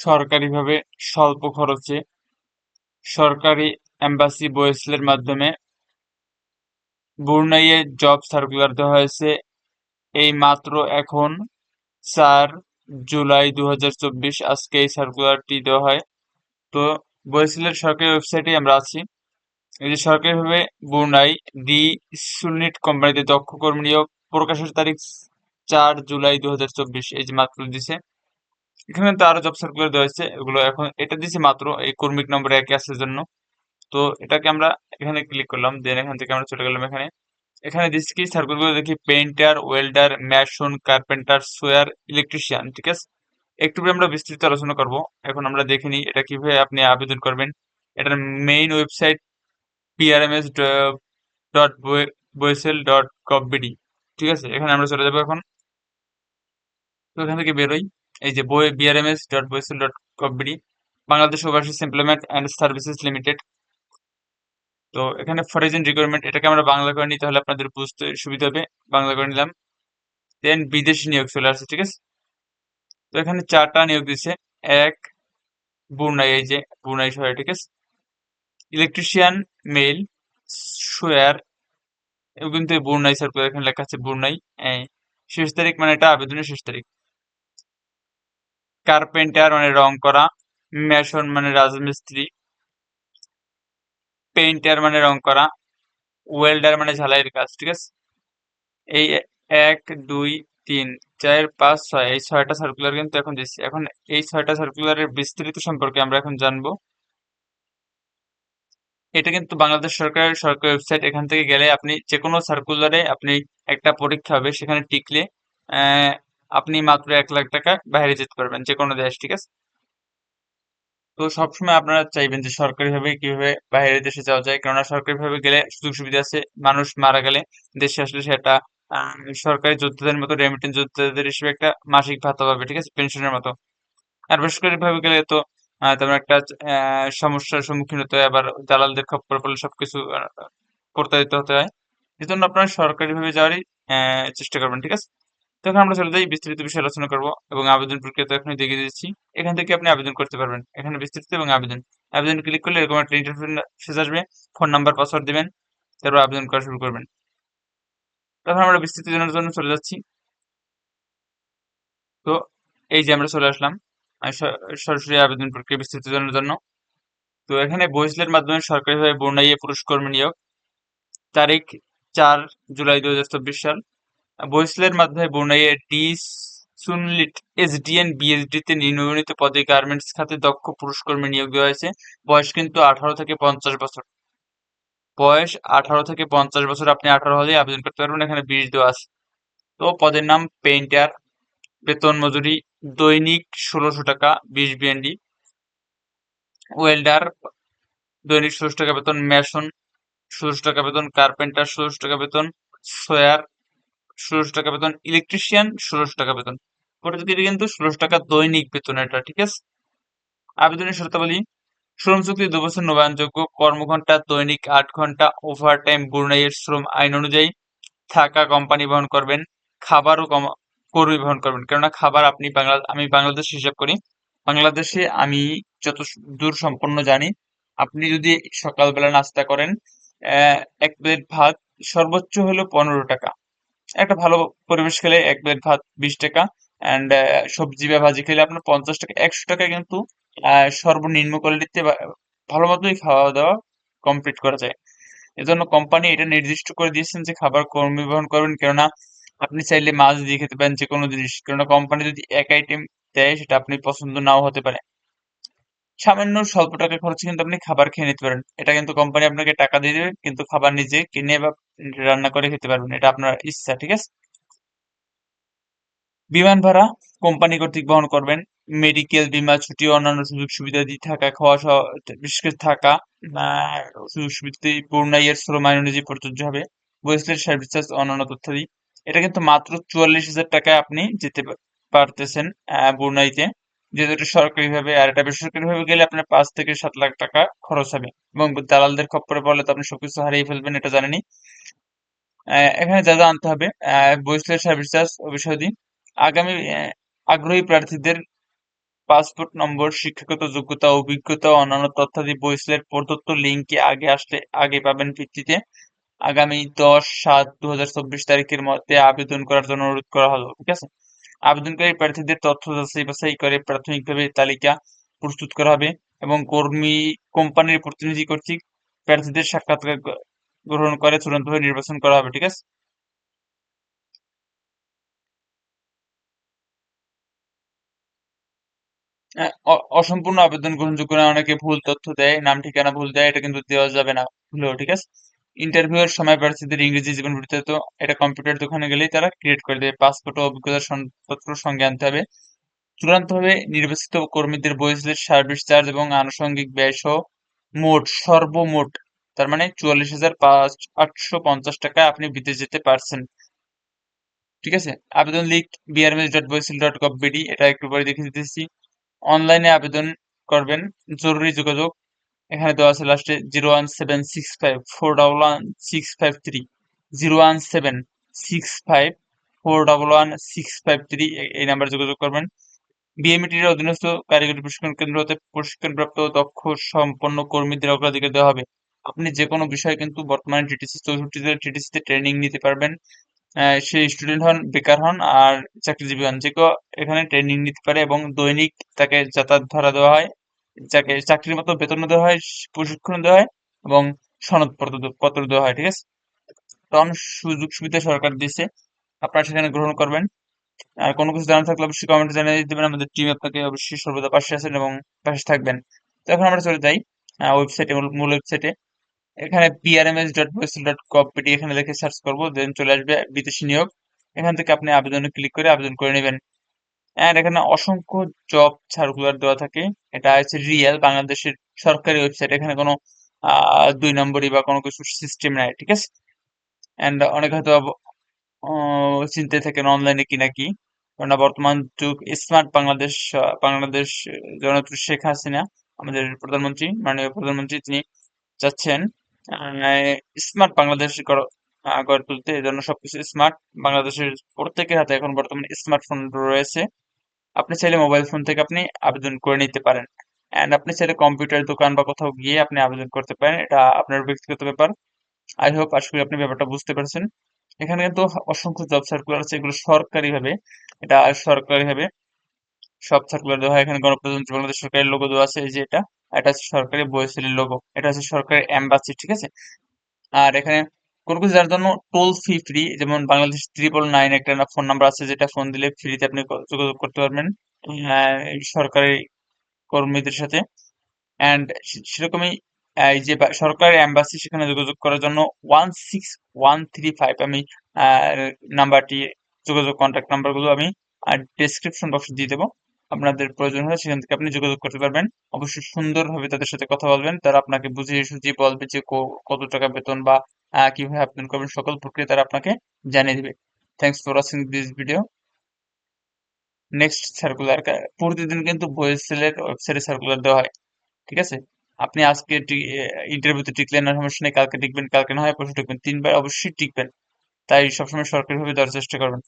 সরকারিভাবে স্বল্প খরচে সরকারি এম্বাসি বয়েসেলের মাধ্যমে ব্রুনাইয়ে জব সার্কুলার দেওয়া হয়েছে। এই মাত্র এখন চার জুলাই দু হাজার চব্বিশ আজকে এই সার্কুলারটি দেওয়া হয়। তো বয়েসেলের সরকারি ওয়েবসাইটে আমরা আছি। এই যে সরকারিভাবে ব্রুনাই দি সুনিট কোম্পানিতে দক্ষ কর্মী নিয়োগ প্রকাশের তারিখ চার জুলাই দু হাজার চব্বিশ, এই যে মাত্র দিছে। এখানে তো আরও জব সার্কুলার দেওয়া হয়েছে, এগুলো এখন এটা দিছে মাত্র, এই কর্মিক নম্বর একে আসার জন্য। তো এটাকে আমরা এখানে ক্লিক করলাম দেন এখান থেকে আমরা চলে গেলাম এখানে। এখানে দিচ্ছি কি সার্কুলগুলো দেখি painter welder mason carpenter sawyer electrician ঠিক আছে? একটু আমরা বিস্তৃত আলোচনা করব। এখন আমরা দেখে নিই এটা কীভাবে আপনি আবেদন করবেন। এটার main website PRMS dot BOESL dot BD ঠিক আছে? এখানে আমরা চলে যাব এখন। তো এখান থেকে বেরোই। এই যে বই BRMS dot BOESL dot BD Bangladesh overseas employment and services limited তো এখানে ফরেজেন রিকোয়ারমেন্ট এটাকে আমরা বাংলা করে নিই, তাহলে আপনাদের বুঝতে সুবিধা হবে। বাংলা করে নিলাম। দেন বিদেশি নিয়োগ চলে আসছে, ঠিক আছে? তো এখানে চারটা নিয়োগ দিচ্ছে এক, বুনাই, এই যে বুনাই শহরে ঠিক আছে? ইলেকট্রিশিয়ান মেল সোয়ার কিন্তু বুনাই স্যার এখানে লেখা আছে, বুনাই। শেষ তারিখ মানে এটা আবেদনের শেষ তারিখ। কার্পেন্টার মানে রং করা মেশন মানে রাজমিস্ত্রি পেইন্টার মানে রং করা ওয়েল্ডার মানে ঝালাইয়ের কাজ, ঠিক আছে? এই এক, দুই, তিন, চার, পাঁচ, ছয়, এই ছয়টা সার্কুলার কিন্তু এখন দিচ্ছি এখন এই ছয়টা সার্কুলারের বিস্তারিত সম্পর্কে আমরা এখন জানব। এটা কিন্তু বাংলাদেশ সরকারের সরকারি ওয়েবসাইট এখান থেকে গেলে আপনি যে কোনো সার্কুলারে আপনি একটা পরীক্ষা হবে, সেখানে টিকলে আপনি মাত্র এক লাখ টাকা বাইরে যেতে পারবেন যে কোনো দেশ, ঠিক আছে? তো সবসময় আপনারা চাইবেন যে সরকারিভাবে কীভাবে বাইরের দেশে যাওয়া যায়। কেননা সরকারিভাবে গেলে সুযোগ সুবিধা আছে, মানুষ মারা গেলে দেশে আসলে সেটা সরকারি যোদ্ধাদের মতো রেমিটেন্স যোদ্ধাদের হিসেবে একটা মাসিক ভাতা পাবে, ঠিক আছে? পেনশনের মতো। আর বেসরকারিভাবে গেলে তো তেমন একটা সমস্যার সম্মুখীন হতে হয়, আবার দালালদের খপ্পর পড়লে সবকিছু প্রতারিত হতে হয়। এই জন্য আপনারা সরকারিভাবে যাওয়ারই চেষ্টা করবেন, ঠিক আছে? তখন আমরা চলে যাই, বিস্তারিত বিষয়ে আলোচনা করব এবং আবেদন প্রক্রিয়া তো দেখিয়ে দিচ্ছি। এখান থেকে আপনি আবেদন করতে পারবেন। এখানে বিস্তারিত এবং আবেদন। আবেদন ক্লিক করলে এরকম একটা ইন্টারফেস আসবে। ফোন নাম্বার পাসওয়ার্ড দিবেন, তারপর আবেদন করা শুরু করবেন। তখন আমরা বিস্তৃত জানার জন্য চলে যাচ্ছি। তো এই যে আমরা চলে আসলাম সরাসরি আবেদন প্রক্রিয়া বিস্তৃত জানার জন্য। তো এখানে বইসলের মাধ্যমে সরকারিভাবে বর্ণাইয়ে পুরুষ কর্মী নিয়োগ। তারিখ চার জুলাই দুই হাজার চব্বিশ সাল। বইসলের মাধ্যমে বর্ণাইয়ে ডি সুনলিট এসডিএন বিএসডিতে নিম্নবর্ণিত পদে গার্মেন্টস খাতে দক্ষ পুরুষ কর্মী নিয়োগ দেওয়া হয়েছে। বয়স কিন্তু আঠারো থেকে পঞ্চাশ বছর। বয়স আঠারো থেকে পঞ্চাশ বছর, আপনি আঠারো হলেই আবেদন করতে পারবেন। এখানে বিশ দেওয়া আছে। তো পদের নাম পেইন্টার, বেতন মজুরি, দৈনিক ষোলোশো টাকা, বিশ বিএনডি। ওয়েল্ডার, দৈনিক ষোলোশো টাকা বেতন। মেশন, ষোলোশো টাকা বেতন। কার্পেন্টার, ষোলোশো টাকা বেতন। সোয়ার ষোলোশো টাকা বেতন ইলেকট্রিশিয়ান ষোলোশো টাকা বেতন। প্রতিটি কিন্তু ষোলোশো টাকা দৈনিক বেতন এটা, ঠিক আছে? আবেদনের শর্তাবলী, শ্রম চুক্তি দুবছর নবায়নযোগ্য, কর্মঘণ্টা, দৈনিক আট ঘণ্টা ওভার টাইম বুরনাইয়ের শ্রম আইন অনুযায়ী থাকা কোম্পানি বহন করবেন, খাবারও কর্মী বহন করবেন। কেননা খাবার আপনি বাংলা, আমি বাংলাদেশ হিসাব করি, বাংলাদেশে আমি যত দূর সম্পন্ন জানি, আপনি যদি সকালবেলা নাস্তা করেন এক প্লেট ভাত সর্বোচ্চ হলো পনেরো টাকা। একটা ভালো পরিবেশ খেলে এক প্লেট ভাত বিশ টাকা অ্যান্ড সবজি বা ভাজি খেলে আপনার পঞ্চাশ টাকা, একশো টাকা কিন্তু সর্বনিম্ন কোয়ালিটিতে ভালো মতোই খাওয়া দাওয়া কমপ্লিট করা যায়। এজন্য কোম্পানি এটা নির্দিষ্ট করে দিয়েছেন যে খাবার কর্মী বহন করবেন, কেননা আপনি চাইলে মাছ দিয়ে খেতে পারেন যে কোনো জিনিস, কেননা কোম্পানি যদি এক আইটেম দেয় সেটা আপনি পছন্দ নাও হতে পারে। সামান্য স্বল্প টাকা খরচে কিন্তু আপনি খাবার খেয়ে নিতে পারেন। এটা কিন্তু কোম্পানি আপনাকে টাকা দিয়ে দেবে, কিন্তু খাবার নিজে কিনে বা রান্না করে খেতে পারবেন, এটা আপনার ইচ্ছা, ঠিক আছে? বিমান ভাড়া কোম্পানি কর্তৃক বহন করবেন মেডিকেল বিমা, ছুটি, অন্যান্য সুযোগ সুবিধা দিয়ে থাকা, খাওয়া বিশেষ করে থাকা সুযোগ সুবিধা পূর্ণাইয়ের শ্রম আইন অনুযায়ী প্রযোজ্য হবে। ওয়েস্টলেট সার্ভিস চার্জ অন্যান্য তথ্যাদি। এটা কিন্তু মাত্র চুয়াল্লিশ হাজার টাকায় আপনি যেতে পারতেছেন বুনাইতে। যেহেতু এটা সরকারি ভাবে আর এটা বেসরকারি ভাবে গেলে আপনার পাঁচ থেকে সাত লাখ টাকা খরচ হবে। এবং দালালদের খপ্পরে পড়লে তো আপনি সবকিছু হারিয়ে ফেলবেন, এটা জানেনি এখানে যা যা আনতে হবে বইসলেট সার্ভিস চার্জ ও আগামী আগ্রহী প্রার্থীদের পাসপোর্ট নম্বর, শিক্ষাগত যোগ্যতা, অভিজ্ঞতা, অন্যান্য তথ্যাদি বইসেলের প্রদত্ত লিঙ্কে আগে আসলে, আগে পাবেন ভিত্তিতে। আগামী দশ সাত দু তারিখের মধ্যে আবেদন করার জন্য অনুরোধ করা হলো, ঠিক আছে? আবেদনকারী প্রার্থীদের তথ্য যাচাই বাছাই করে প্রাথমিকভাবে তালিকা প্রস্তুত করা হবে এবং কর্মী, কোম্পানির প্রতিনিধি কর্তৃক প্রার্থীদের সাক্ষাৎকার গ্রহণ করে চূড়ান্তভাবে নির্বাচন করা হবে, ঠিক আছে? অসম্পূর্ণ আবেদন গ্রহণযোগ্য না, অনেকে ভুল তথ্য দেয়, নাম, ঠিকানা ভুল দেয়, এটা কিন্তু দেওয়া যাবে না ভুলেও, ঠিক আছে? ইন্টারভিউ এর সময় প্রার্থীদের ইংরেজি জীবন বৃত্তান্ত, এটা কম্পিউটার দোকানে গেলেই তারা ক্রিয়েট করে দেবে পাসপোর্ট ও অভিজ্ঞতার সনদপত্র সঙ্গে আনতে হবে। চূড়ান্তভাবে নির্বাচিত কর্মীদের বয়সের সার্ভিস চার্জ এবং আনুষঙ্গিক ব্যয় সহ মোট, সর্বমোট তার মানে চুয়াল্লিশ হাজার পাঁচ আটশো পঞ্চাশ টাকা আপনি বিদেশ যেতে পারছেন। ঠিক আছে? আবেদন link BRMS dot BOESL dot gov BD এটা একটু পরে দেখে দিতেছি অনলাইনে আবেদন করবেন, জরুরি যোগাযোগ। এখানে দেওয়া আছে লাস্টে zero one seven six five four double one six five three zero one seven six five four double one six five three এই নাম্বারে যোগাযোগ করবেন। বিএমইটির অধীনস্থ কারিগরি প্রশিক্ষণ কেন্দ্র হতে প্রশিক্ষণপ্রাপ্ত দক্ষ, সম্পন্ন কর্মীদের অগ্রাধিকার দেওয়া হবে। আপনি যে কোনো বিষয়ে কিন্তু বর্তমানে টিটিসি চৌষট্টি জেলার টিটিসিতে ট্রেনিং নিতে পারবেন। সে স্টুডেন্ট হন, বেকার হন আর চাকরিজীবী হন। যে কেউ এখানে ট্রেনিং নিতে পারে এবং দৈনিক তাকে যাতায়াত ধরা দেওয়া হয়, যাকে চাকরির মতো বেতন দেওয়া হয় প্রশিক্ষণ দেওয়া হয় এবং সনদ পত্র দেওয়া হয়, ঠিক আছে? তখন সুযোগ সুবিধা সরকার দিয়েছে, আপনারা সেখানে গ্রহণ করবেন। আর কোনো কিছু জানা থাকলে অবশ্যই কমেন্টে জানিয়ে দিবেন। আমাদের টিম আপনাকে অবশ্যই সর্বদা পাশে আছেন এবং পাশে থাকবেন। তো এখন আমরা চলে যাই ওয়েবসাইটে মূল ওয়েবসাইটে এখানে ডট কপিটি এখানে লিখে সার্চ করব দেন চলে আসবে বিদেশি নিয়োগ। এখান থেকে আপনি আবেদনে ক্লিক করে আবেদন করে নেবেন। এন্ড এখানে অসংখ্য জব সার্কুলার দেওয়া থাকে। এটা হচ্ছে রিয়েল বাংলাদেশের সরকারি ওয়েবসাইট এখানে কোনো দুই নম্বরই বা কোনো কিছু সিস্টেম নাই ঠিক আছে? এন্ড অনেক হয়তো আহ, চিন্তায় থাকেন অনলাইনে কি নাকি কেননা বর্তমান যুগ স্মার্ট বাংলাদেশ বাংলাদেশ জননেত্রী শেখ হাসিনা আমাদের প্রধানমন্ত্রী মাননীয় প্রধানমন্ত্রী তিনি চাচ্ছেন স্মার্ট বাংলাদেশ গড়- তুলতে এই জন্য সবকিছু স্মার্ট বাংলাদেশের প্রত্যেকের হাতে এখন বর্তমানে স্মার্টফোন রয়েছে। আপনি চাইলে মোবাইল ফোন থেকে আপনি আবেদন করে নিতে পারেন। এন্ড আপনি চাইলে কম্পিউটার দোকান বা কোথাও গিয়ে আপনি আবেদন করতে পারেন। এটা আপনার ব্যক্তিগত ব্যাপার। আই হোপ আশা করি আপনি ব্যাপারটা বুঝতে পারছেন। এখানে কিন্তু অসংখ্য জব সার্কুলার আছে। এগুলো সরকারি ভাবে এটা সরকারি ভাবে সব সার্কুলার দেওয়া হয়। এখানে গণপ্রজাতন্ত্রী বাংলাদেশ সরকারের লোগো দেওয়া আছে। এই যে এটা। এটা হচ্ছে সরকারি বইসেলের লোগো এটা হচ্ছে সরকারি এম্বাসি ঠিক আছে? আর এখানে কোনো কিছু জানার জন্য টোল ফি ফ্রি যেমন বাংলাদেশ ট্রিপল নাইন একটা ফোন নাম্বার আছে, যেটা ফোন দিলে ফ্রিতে আপনি যোগাযোগ করতে পারবেন সরকারি কর্মীদের সাথে। অ্যান্ড সেরকমই এই যে সরকারি এম্বাসি সেখানে যোগাযোগ করার জন্য one six one three five আমি নাম্বারটি যোগাযোগ কন্ট্যাক্ট নাম্বারগুলো আমি ডেসক্রিপশন বক্সে দিয়ে দেবো। আপনাদের প্রয়োজন হয় সেখান থেকে আপনি যোগাযোগ করতে পারবেন। অবশ্যই সুন্দরভাবে তাদের সাথে কথা বলবেন। তারা আপনাকে বুঝিয়ে সুঝিয়ে বলবে যে কত টাকা বেতন বা কীভাবে আবেদন করবেন, সকল প্রক্রিয়া তারা আপনাকে জানিয়ে দিবে। Thanks for watching this video next circular প্রতিদিন কিন্তু বয়েসেলের ওয়েবসাইটে সার্কুলার দেওয়া হয়। ঠিক আছে? আপনি আজকে ইন্টারভিউতে টিকলেন না, সমস্যা নেই। কালকে টিকবেন কালকে না হয়, পরশু টিকবেন তিনবার অবশ্যই টিকবেন। তাই সবসময় সরকারিভাবে দেওয়ার চেষ্টা করবেন।